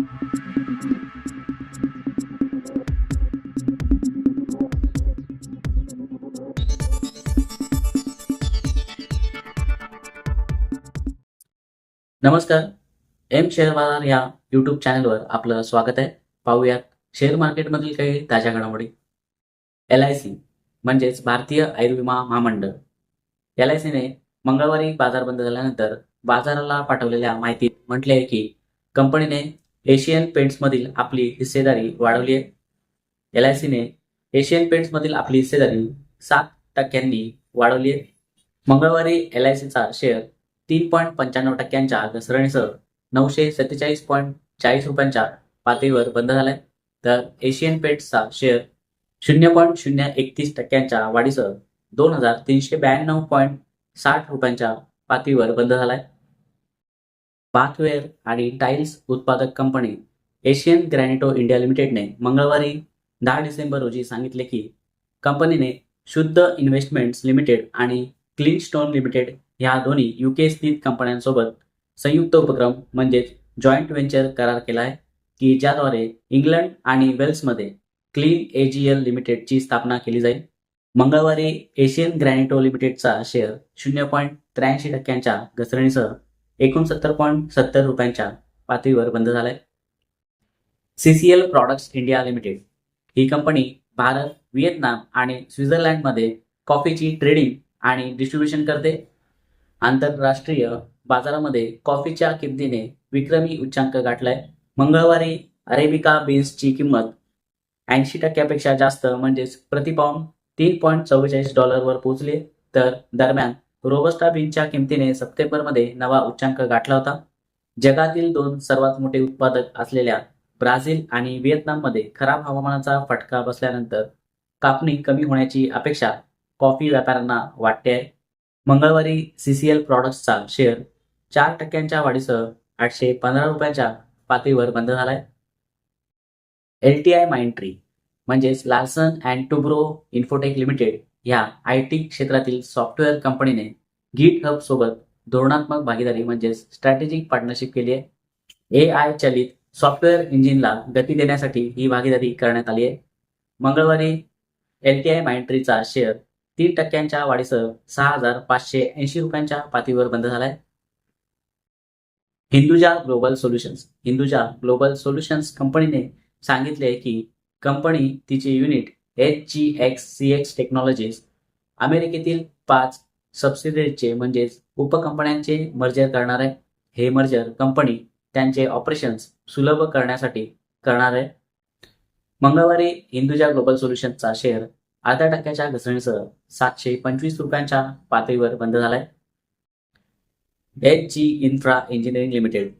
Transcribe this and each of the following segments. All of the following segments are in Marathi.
नमस्कार. एम शेअर बाजार या युट्यूब चॅनलवर आपलं स्वागत आहे. पाहूयात शेअर मार्केटमधील काही ताज्या घडामोडी. एल आय सी म्हणजेच भारतीय आयुर्विमा महामंडळ. एल आय सीने मंगळवारी बाजार बंद झाल्यानंतर बाजाराला पाठवलेल्या माहितीत म्हटले आहे की कंपनीने एशियन पेंट्समधील आपली हिस्सेदारी वाढवली आहे. एल आय सीने एशियन पेंट्समधील आपली हिस्सेदारी सात टक्क्यांनी वाढवली आहे. मंगळवारी एल आय सीचा शेअर तीन पॉईंट पंच्याण्णव टक्क्यांच्या घसरणीसह नऊशे सत्तेचाळीस पॉईंट चाळीस रुपयांच्या पातळीवर बंद झालाय. तर एशियन पेंट्सचा शेअर शून्य पॉईंट शून्य एकतीस टक्क्यांच्या वाढीसह दोन हजार तीनशे ब्याण्णव पॉईंट साठ रुपयांच्या पातळीवर बंद झालाय. बाथवेअर आणि टाईल्स उत्पादक कंपनी एशियन ग्रॅनिटो इंडिया लिमिटेडने मंगळवारी दहा डिसेंबर रोजी सांगितले की कंपनीने शुद्ध इन्व्हेस्टमेंट्स लिमिटेड आणि क्लीन स्टोन लिमिटेड ह्या दोन्ही युके स्थित कंपन्यांसोबत संयुक्त उपक्रम म्हणजेच जॉईंट व्हेंचर करार केला आहे की ज्याद्वारे इंग्लंड आणि वेल्समध्ये क्लीन एजीएल लिमिटेडची स्थापना केली जाईल. मंगळवारी एशियन ग्रॅनिटो लिमिटेडचा शेअर शून्य पॉईंट त्र्याऐंशी टक्क्यांच्या घसरणीसह एकोणसत्तर पॉईंट सत्तर रुपयांच्या पातळीवर बंद झालाय. सीसीएल प्रॉडक्ट्स इंडिया लिमिटेड ही कंपनी भारत व्हिएतनाम आणि स्वित्झर्लंडमध्ये कॉफीची ट्रेडिंग आणि डिस्ट्रीब्युशन करते. आंतरराष्ट्रीय बाजारामध्ये कॉफीच्या किमतीने विक्रमी उच्चांक गाठलाय. मंगळवारी अरेबिका बीन्सची किंमत ऐंशी टक्क्यापेक्षा जास्त म्हणजेच प्रतिपाऊंड तीन पॉईंट चव्वेचाळीस डॉलरवर पोहोचले. तर दरम्यान रोबस्टा बीनच्या किमतीने सप्टेंबरमध्ये नवा उच्चांक गाठला होता. जगातील दोन सर्वात मोठे उत्पादक असलेल्या ब्राझील आणि व्हिएतनाममध्ये खराब हवामानाचा फटका बसल्यानंतर कापणी कमी होण्याची अपेक्षा कॉफी व्यापाऱ्यांना वाटते आहे. मंगळवारी सीसीएल प्रॉडक्ट्सचा शेअर चार टक्क्यांच्या वाढीसह आठशे पंधरा रुपयांच्या पातळीवर बंद झालाय. एल टी आय माइंट्री म्हणजेच Larsen and Toubro Infotech Limited ह्या आय टी क्षेत्रातील सॉफ्टवेअर कंपनीने गीट हब सोबत धोरणात्मक भागीदारी म्हणजेच स्ट्रॅटेजिक पार्टनरशिप केली आहे. ए आय चलित सॉफ्टवेअर इंजिनला गती देण्यासाठी ही भागीदारी करण्यात आली आहे. मंगळवारी एल टी आय माइंट्रीचा शेअर तीन टक्क्यांच्या वाढीसह सहा हजार पाचशे ऐंशी रुपयांच्या पातळीवर बंद झालाय. Hinduja global solutions Hinduja global solutions कंपनीने सांगितले की कंपनी तिचे unit H G X C X technologies अमेरिकेतील पाच सबसिडरीजचे म्हणजेच उपकंपन्यांचे मर्जर करणार आहे हे मर्जर कंपनी त्यांचे ऑपरेशन्स सुलभ करण्यासाठी करणार आहे. मंगळवारी हिंदुजा ग्लोबल सोल्युशनचा शेअर अर्ध्या टक्क्याच्या घसरणीसह सातशे पंचवीस रुपयांच्या पातळीवर बंद झालाय. H G infra engineering limited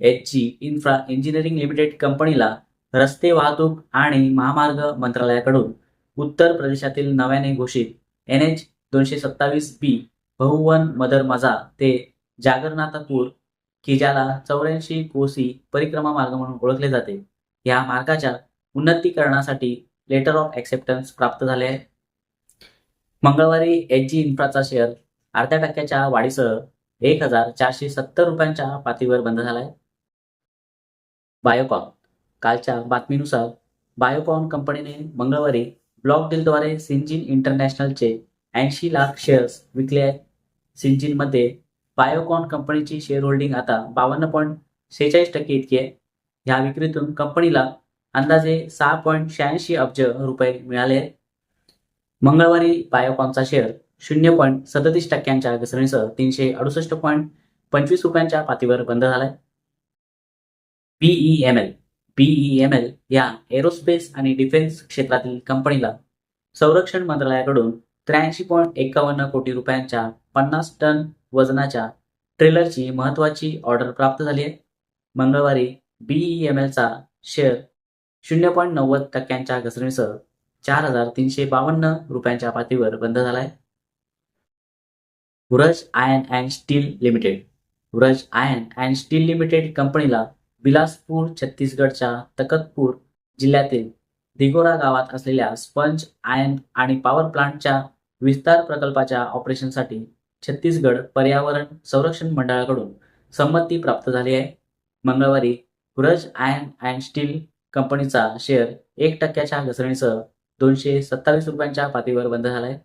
H G infra engineering limited कंपनीला रस्ते वाहतूक आणि महामार्ग मंत्रालयाकडून उत्तर प्रदेशातील नव्याने घोषित एन एच दोनशे सत्तावीस बी बहुवन मदर मजा ते जागरनाथपूर की ज्याला चौऱ्याऐंशी कोसी परिक्रमा मार्ग म्हणून ओळखले जाते. या मार्गाच्या उन्नतीकरणासाठी लेटर ऑफ ऍक्सेप्टन्स प्राप्त झाले आहे. मंगळवारी एच जी इन्फ्राचा शेअर अर्ध्या टक्क्याच्या वाढीसह एक हजार चारशे सत्तर रुपयांच्या पातळीवर बंद झालाय. बायोकॉन. कालच्या बातमीनुसार बायोकॉन कंपनीने मंगळवारी ब्लॉक डीलद्वारे सिंजिन इंटरनॅशनलचे ऐंशी लाख शेअर्स विकले आहेत. सिंजिनमध्ये बायोकॉन कंपनीची शेअर होल्डिंग आता बावन्न पॉईंट सेहेचाळीस टक्के इतकी आहे. ह्या विक्रीतून कंपनीला अंदाजे सहा पॉईंट शहाऐंशी अब्ज रुपये मिळाले आहेत. मंगळवारी बायोकॉनचा शेअर शून्य पॉईंट सदतीस टक्क्यांच्या घसरणीसह तीनशे अडुसष्ट पॉईंट पंचवीस रुपयांच्या पातळीवर बंद झालाय. बीईएमएल एल पीईएम एल या एरोस्पेस आणि डिफेन्स क्षेत्रातील कंपनीला संरक्षण मंत्रालयाकडून त्र्याऐंशी पॉईंट एकावन्न कोटी रुपयांच्या पन्नास टन वजनाच्या ट्रेलरची महत्वाची ऑर्डर प्राप्त झाली आहे. मंगळवारी बीईएम एलचा शेअर शून्य पॉईंट नव्वद टक्क्यांच्या घसरणीसह चार हजार तीनशे बावन्न रुपयांच्या पातळीवर बंद झालाय Vraj iron and steel limited Vraj iron and steel limited कंपनीला बिलासपूर छत्तीसगडच्या तकतपूर जिल्ह्यातील दिगोरा गावात असलेल्या स्पंज आयन आणि पॉवर प्लांटच्या विस्तार प्रकल्पाच्या ऑपरेशनसाठी छत्तीसगड पर्यावरण संरक्षण मंडळाकडून संमती प्राप्त झाली आहे. मंगळवारी ब्रज आयन अँड स्टील कंपनीचा शेअर एक टक्क्याच्या घसरणीसह दोनशे सत्तावीस रुपयांच्या पातळीवर बंद झालाय.